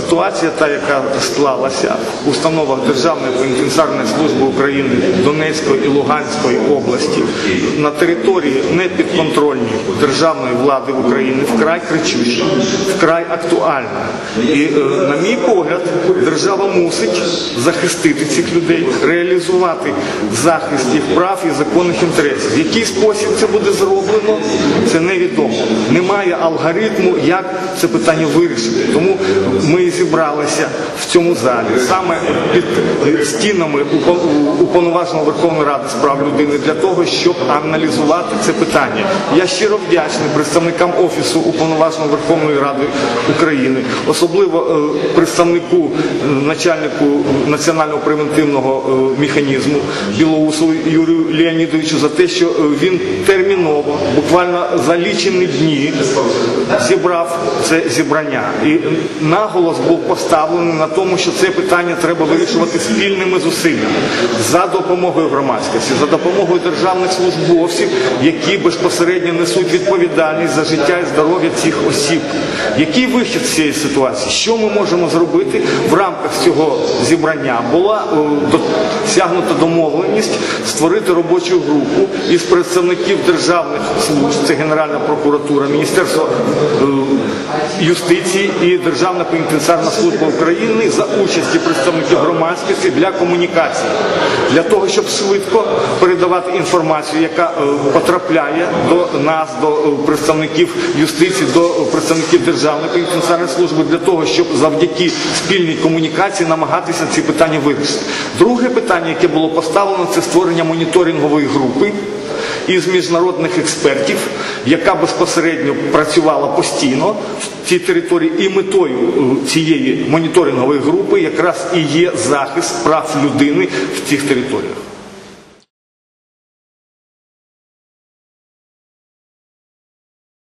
ситуація, та яка склалася в установах Державної пенітенціарної служби України Донецької і Луганської області на території непідконтрольній державної влади України вкрай кричуща, вкрай актуальна. І, е, на мій погляд, держава мусить захистити цих людей, реалізувати захист їх прав і законних інтересів. В який спосіб це буде зроблено, це невідомо. Немає алгоритму, як це питання вирішити. Тому ми зібралися в цьому залі саме під стінами упо- уповноваженого Верховної Ради з прав людини для того, щоб аналізувати це питання. Я щиро вдячний представникам офісу уповноваженого Верховної Ради України, особливо е, представнику начальнику національного превентивного е, механізму Білоусову Юрію Леонідовичу за те, що е, він терміново, буквально за лічені дні, зібрав це зібрання. І наголос був поставлений на тому, що це питання треба вирішувати спільними зусиллями за допомогою громадськості, за допомогою державних службовців, які безпосередньо несуть відповідальність за життя і здоров'я цих осіб. Який вихід з цієї ситуації? Що ми можемо зробити в рамках цього зібрання? Була е, досягнута домовленість створити робочу групу із представників державних служб, це Генеральна прокуратура, Міністерство юстиції і Державна пенітенціарна служба України за участі представників громадськості для комунікації, для того, щоб швидко передавати інформацію, яка е, потрапляє до нас, до е, представників юстиції, до представників Державної пенітенціарної служби, для того, щоб завдяки спільній комунікації намагатися ці питання вирішити. Друге питання, яке було поставлено, це створення моніторингової групи із міжнародних експертів, яка безпосередньо працювала постійно в цій території, і метою е, цієї моніторингової групи якраз і є захист прав людини в цих територіях.